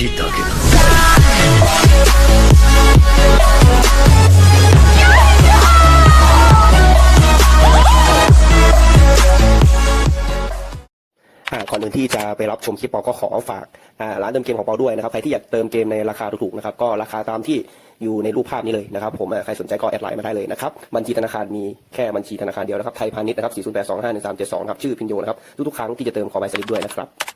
しいだけだ อ่าก่อนอื่นที่จะไปรับชมคลิปปอก็ขอฝากอ่าร้านเติมเกมของปอด้วยนะครับใครที่อยากเติมเกมในราคาถูกๆนะครับก็ราคาตามที่อยู่ในรูปภาพนี้เลยนะครับผมอ่าใครสนใจก็แอดไลน์มาได้เลยนะครับบัญชีธนาคารมีแค่บัญชีธนาคารเดียวนะครับไทยพาณิชย์นะครับ4 0 8 2 5 1 3 7 2ครับชื่อพินโยนะครับทุกๆครั้งที่จะเติมขอใบสลิปด้วยนะครับ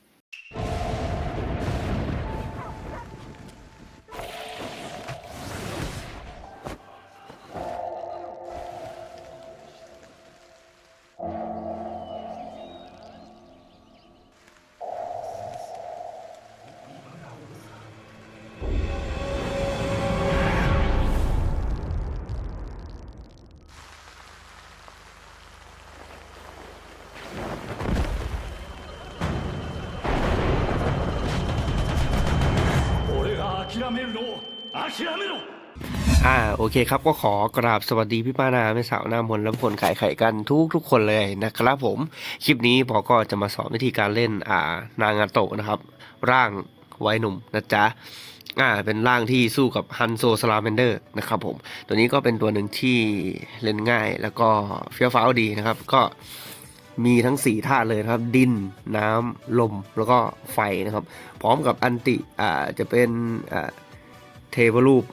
อ่าโอเคครับก็ขอกราบสวัสดีพี่ป้านาแม่สาวหน้ามนและคนขายไข่กันทุกทุกคนเลยนะครับผม คลิปนี้ผมก็จะมาสอนวิธีการเล่นอ่านางาโตะนะครับ ร่างไวัยหนุ่มนะจ๊ะอ่าเป็นร่างที่สู้กับฮันโซสลาเมนเดอร์นะครับผม ตัวนี้ก็เป็นตัวหนึ่งที่เล่นง่ายแล้วก็เฟี้ยวฟ้าวดีนะครับ ก็มีทั้ง 4 ธาตุเลยครับ ดินน้ำลมแล้วก็ไฟนะครับ พร้อมกับอันติอ่าจะเป็นอ่า เทวรูป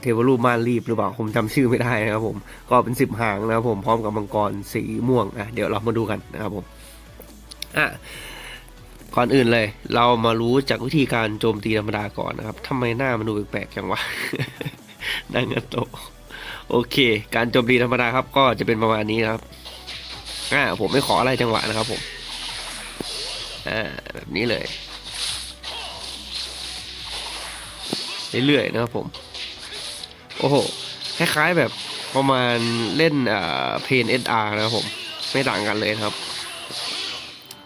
เทวรูปม่านรีบหรือเปล่าผมจำชื่อไม่ได้นะครับผมก็เป็นสิบหางนะครับผมพร้อมกับมังกรสีม่วงอะเดี๋ยวเรามาดูกันนะครับผมอะก่อนอื่นเลย เรามารู้จากวิธีการโจมตีธรรมดาก่อนนะครับทำไมหน้ามันดูแปลกๆจังวะนั่งกระโตโอเค การโจมตีธรรมดาครับ ก็จะเป็นประมาณนี้นะครับอ่าผมไม่ขออะไรจังหวะนะครับผมอ่าแบบนี้เลย เรื่อยๆนะครับผม โอ้โห คล้ายๆแบบประมาณเล่นอ่าเพนเอสอาร์นะครับผม ไม่ต่างกันเลยครับ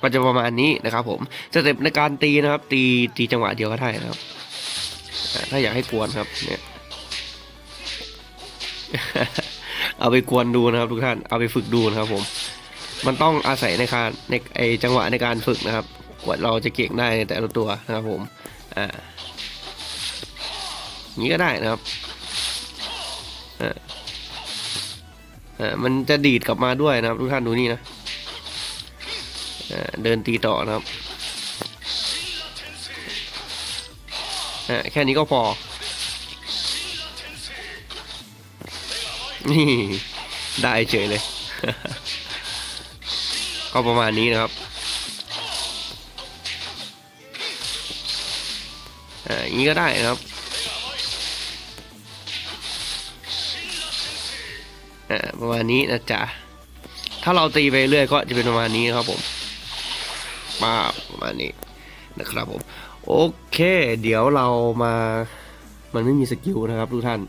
ก็จะประมาณนี้นะครับผมสเต็ปในการตีนะครับ ตีตีจังหวะเดียวก็ได้นะครับ ถ้าอยากให้กวนครับเนี่ยเอาไปกวนดูนะครับ ทุกท่านเอาไปฝึกดูนะครับ ผม มันต้องอาศัยในการในไอจังหวะในการฝึกนะครับกว่าเราจะเก่งได้ในแต่ละตัวนะครับผมอ่า นี้ก็ได้นะครับอ่าอ่ามันจะดีดกลับมาด้วยนะครับ ทุกท่านดูนี่นะอ่าเดินตีต่อนะครับอ่าแค่นี้ก็พอ นี่ ได้เฉยเลย ก็ประมาณนี้นะครับอ่าอย่างนี้ก็ได้นะครับ อ่าประมาณนี้นะจ๊ะถ้าเราตีไปเรื่อยก็จะเป็นประมาณนี้นะครับผมมาประมาณนี้นะครับผมโอเค เดี๋ยวเรามามันไม่มีสกิลนะครับทุกท่าน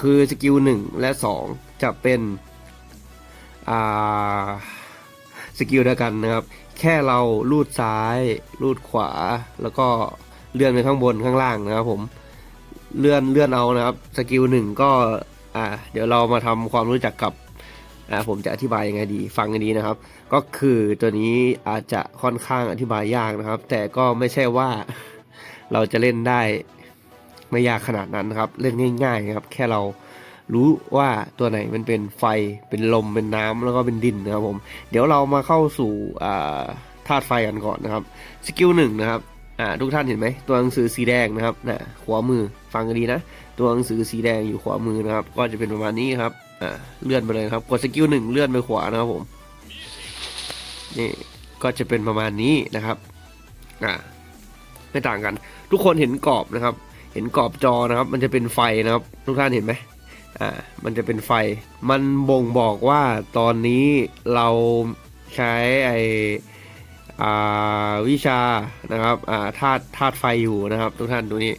คือสกิลหนึ่งและสองจะเป็นอ่าสกิลเดียวกันนะครับ แค่เราลูดซ้าย ลูดขวา แล้วก็เลื่อนไปข้างบนข้างล่างนะครับผม เลื่อนเลื่อนเอานะครับ สกิลหนึ่งก็ อ่า เดี๋ยวเรามาทำความรู้จักกับอ่าผมจะอธิบายยังไงดี ฟังกันดีนะครับ ก็คือตัวนี้อาจจะค่อนข้างอธิบายยากนะครับ แต่ก็ไม่ใช่ว่าเราจะเล่นได้ไม่ยากขนาดนั้นครับ เล่นง่าย ๆ ครับ แค่เรารู้ว่าตัวไหนมันเป็นไฟเป็นลมเป็นน้ำแล้วก็เป็นดินนะครับผม เดี๋ยวเรามาเข้าสู่ธาตุไฟกันก่อนนะครับสกิลหนึ่งนะครับทุกท่านเห็นไหมตัวหนังสือสีแดงนะครับนะขวามือฟังกันดีนะ ตัวหนังสือสีแดงอยู่ขวามือนะครับ ก็จะเป็นประมาณนี้ครับอ่าเลื่อนไปเลยครับ กดสกิลหนึ่งเลื่อนไปขวานะครับผมนี่ก็จะเป็นประมาณนี้นะครับอ่าไม่ต่างกัน ทุกคนเห็นกรอบนะครับ เห็นกรอบจอนะครับ มันจะเป็นไฟนะครับ ทุกท่านเห็นไหมอ่ามันจะเป็นไฟ มันบ่งบอกว่าตอนนี้เราใช้ไอวิชานะครับอ่าธาตุธาตุไฟอยู่นะครับ ทุกท่านดูนี่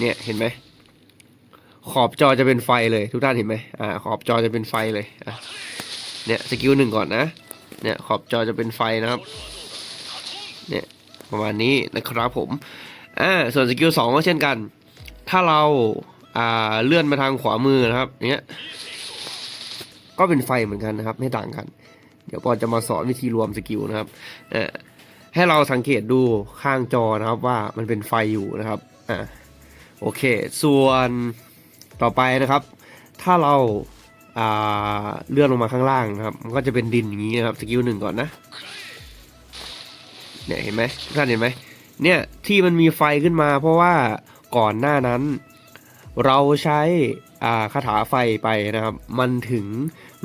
เนี่ยเห็นไหม ขอบจอจะเป็นไฟเลย ทุกท่านเห็นไหมอ่าขอบจอจะเป็นไฟเลยอะเนี่ยสกิลหนึ่งก่อนนะ เนี่ยขอบจอจะเป็นไฟนะครับ เนี่ยประมาณนี้นะครับผมอ่าส่วนสกิลสองก็เช่นกัน ถ้าเราอ่าเลื่อนมาทางขวามือนะครับ เนี้ยก็เป็นไฟเหมือนกันนะครับ ไม่ต่างกัน เดี๋ยวปอนจะมาสอนวิธีรวมสกิลนะครับเออให้เราสังเกตดูข้างจอนะครับว่ามันเป็นไฟอยู่นะครับอ่า โอเค ส่วนต่อไปนะครับ ถ้าเราาเลื่อนลงมาข้างล่างนะครับ มันก็จะเป็นดินอย่างนี้นะครับสกิลหนึ่งก่อนนะ เนี่ยเห็นไหมท่านเห็นไหมเนี่ยที่มันมีไฟขึ้นมา เพราะว่าก่อนหน้านั้น เราใช้อ่าคาถาไฟไปนะครับ มันถึง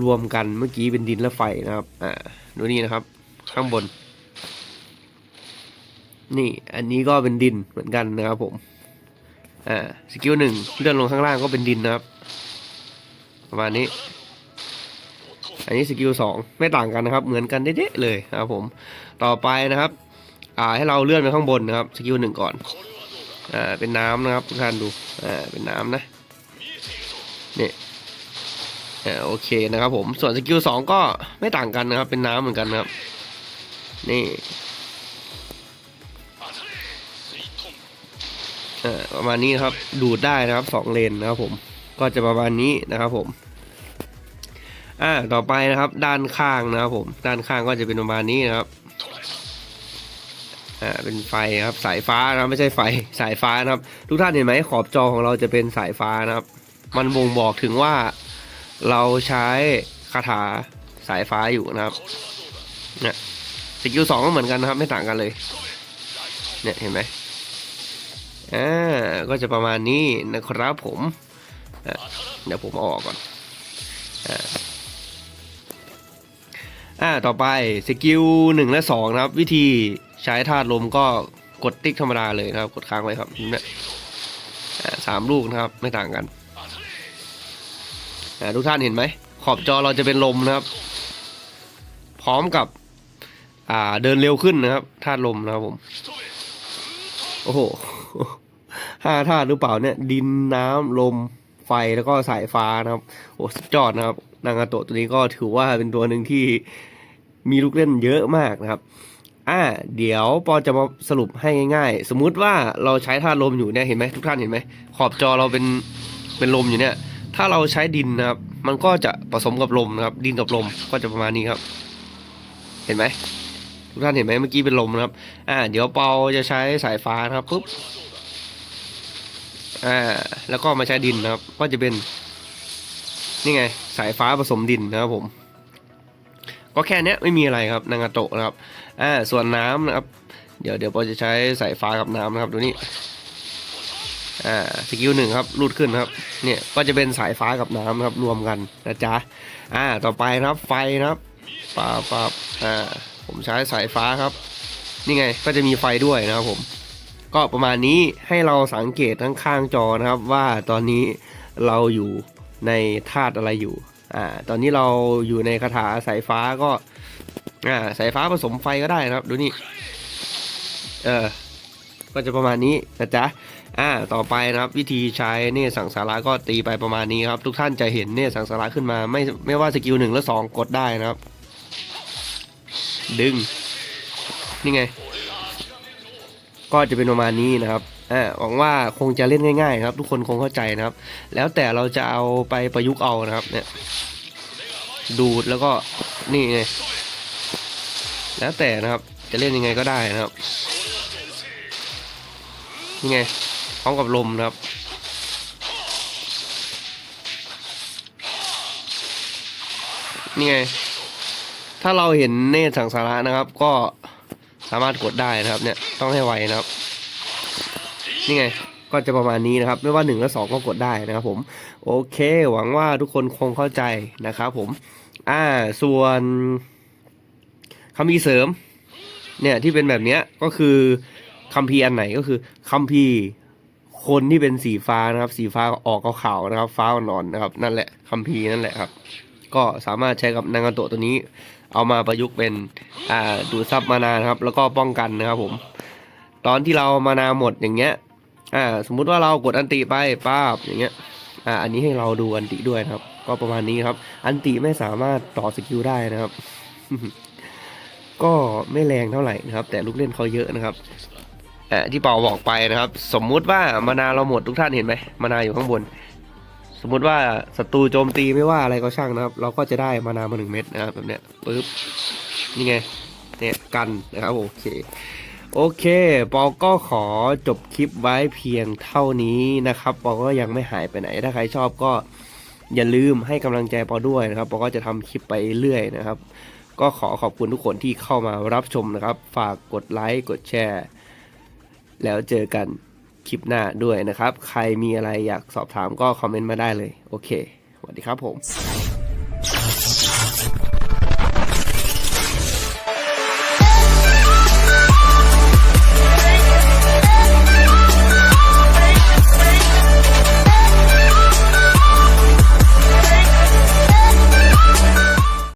รวมกันเมื่อกี้เป็นดินและไฟนะครับ อ่าดูนี่นะครับ ข้างบน นี่อันนี้ก็เป็นดินเหมือนกันนะครับผม อ่าสกิลหนึ่งเลื่อนลงข้างล่างก็เป็นดินนะครับ ประมาณนี้ อันนี้สกิลสองไม่ต่างกันนะครับ เหมือนกันเด๊ะเลยนะครับผมต่อไปนะครับ อ่าให้เราเลื่อนไปข้างบนนะครับสกิลหนึ่งก่อนอ่าเป็นน้ำนะครับทุกท่านดูอ่าเป็นน้ำนะนี่อ่าโอเคนะครับผมส่วนสกิลสองก็ไม่ต่างกันนะครับ เป็นน้ำเหมือนกันนะครับ นี่ ประมาณนี้ครับ ดูดได้นะครับสองเลนนะครับผม ก็จะประมาณนี้นะครับผม อ่า ต่อไปนะครับ ด้านข้างนะครับผม ด้านข้างก็จะเป็นประมาณนี้นะครับ อ่า เป็นไฟครับ สายฟ้านะไม่ใช่ไฟ สายฟ้านะครับ ทุกท่านเห็นไหมขอบจอของเราจะเป็นสายฟ้านะครับ มันบ่งบอกถึงว่าเราใช้คาถาสายฟ้าอยู่นะครับเนี่ยสกิลสองก็เหมือนกันนะครับ ไม่ต่างกันเลย เนี่ยเห็นไหม อ่าก็จะประมาณนี้นะครับผมเดี๋ยวผมออกก่อนอ่าต่อไปสกิลหนึ่งและสองนะครับ วิธีใช้ธาตุลมก็กดติ๊กธรรมดาเลยครับ กดค้างไว้ครับเนี่ยสามลูกนะครับไม่ต่างกันทุกท่านเห็นไหม ขอบจอเราจะเป็นลมนะครับ พร้อมกับอ่าเดินเร็วขึ้นนะครับธาตุลมนะครับผม โอ้โห ห้าธาตุหรือเปล่าเนี่ยดินน้ำลมไฟแล้วก็สายฟ้านะครับ โอ้สุดยอดนะครับ นางาโตะตัวนี้ก็ถือว่าเป็นตัวหนึ่งที่มีลูกเล่นเยอะมากนะครับอ่าเดี๋ยวปอจะมาสรุปให้ง่ายๆ สมมุติว่าเราใช้ธาตุลมอยู่เนี่ยเห็นไหมทุกท่านเห็นไหมขอบจอเราเป็นเป็นลมอยู่เนี่ย ถ้าเราใช้ดินนะครับ มันก็จะผสมกับลมนะครับ ดินกับลมก็จะประมาณนี้ครับ เห็นไหมทุกท่านเห็นไหมเมื่อกี้เป็นลมนะครับ อ่า เดี๋ยวเปาจะใช้สายฟ้านะครับปุ๊บ อ่า แล้วก็มาใช้ดินนะครับ ก็จะเป็น นี่ไง สายฟ้าผสมดินนะครับผม ก็แค่นี้ไม่มีอะไรครับนางาโตะนะครับ อ่า ส่วนน้ำนะครับ เดี๋ยวเดี๋ยวปอจะใช้สายฟ้ากับน้ำนะครับดูนี่อ่าสกิลหนึ่งครับรูดขึ้นครับ เนี่ยก็จะเป็นสายฟ้ากับน้ำนครับรวมกันนะจ๊ะอ่าต่อไปนะครับไฟนะครับปาปาอ่าผมใช้สายฟ้าครับ นี่ไงก็จะมีไฟด้วยนะครับผม ก็ประมาณนี้ให้เราสังเกตทั้งข้างจอนะครับ ว่าตอนนี้เราอยู่ในธาตุอะไรอยู่อ่าตอนนี้เราอยู่ในคาถาสายฟ้าก็อ่าสายฟ้าผสมไฟก็ได้นะครับ ดูนี่เออก็จะประมาณนี้นะจ๊ะอ่าต่อไปนะครับวิธีใช้เนตรสังสาระก็ตีไปประมาณนี้ครับ ทุกท่านจะเห็นเนตรสังสาระขึ้นมา ไม่ไม่ว่าสกิลหนึ่งและสองกดได้นะครับ ดึง นี่ไง ก็จะเป็นประมาณนี้นะครับอ่าหวังว่าคงจะเล่นง่ายๆครับ ทุกคนคงเข้าใจนะครับ แล้วแต่เราจะเอาไปประยุกต์เอานะครับ เนี่ย ดูดแล้วก็นี่ไงแล้วแต่นะครับ จะเล่นยังไงก็ได้นะครับนี่ไงพร้อมกับลมนะครับนี่ไง ถ้าเราเห็นเนตสังสาระนะครับ ก็ สามารถกดได้นะครับ เนี่ยต้องให้ไวนะครับ นี่ไงก็จะประมาณนี้นะครับ ไม่ว่าหนึ่งและสองก็กดได้นะครับ ผมโอเค หวังว่าทุกคนคงเข้าใจนะครับ ผม อ่าส่วนคำพีเสริม เนี่ยที่เป็นแบบเนี้ยก็คือคัมภีร์อันไหนก็คือคัมภีร์คนที่เป็นสีฟ้านะครับ สีฟ้าออกขาวๆนะครับ ฟ้าอ่อนๆนะครับ นั่นแหละคัมภีร์นั่นแหละครับ ก็สามารถใช้กับนางาโตะตัวนี้ เอามาประยุกต์เป็นดูดซับมานานะครับ แล้วก็ป้องกันนะครับผม ตอนที่เรามานาหมดอย่างเงี้ยสมมุติว่าเรากดอันติไปป้าบอย่างเงี้ยอ่าอันนี้ให้เราดูอันติด้วยนะครับ ก็ประมาณนี้ครับ อันติไม่สามารถต่อสกิลได้นะครับ ก็ไม่แรงเท่าไหร่นะครับ แต่ลูกเล่นเขาเยอะนะครับอ่าที่เป่าบอกไปนะครับ สมมุติว่ามานาเราหมดทุกท่านเห็นไหมมานาอยู่ข้างบน สมมุติว่าศัตรูโจมตีไม่ว่าอะไรก็ช่างนะครับ เราก็จะได้มานามาหนึ่งเม็ดนะครับแบบเนี้ยปึ๊บนี่ไงเเนี่ยกันนะครับโอเคโอเคปอก็ขอจบคลิปไว้เพียงเท่านี้นะครับปอก็ยังไม่หายไปไหน ถ้าใครชอบก็อย่าลืมให้กำลังใจปอด้วยนะครับปอก็จะทำคลิปไปเรื่อยนะครับ ก็ขอขอบคุณทุกคนที่เข้ามารับชมนะครับ ฝากกดไลค์กดแชร์ แล้วเจอกัน คลิปหน้าด้วยนะครับ ใครมีอะไรอยากสอบถามก็คอมเมนต์มาได้เลย โอเคสวัสดีครับผม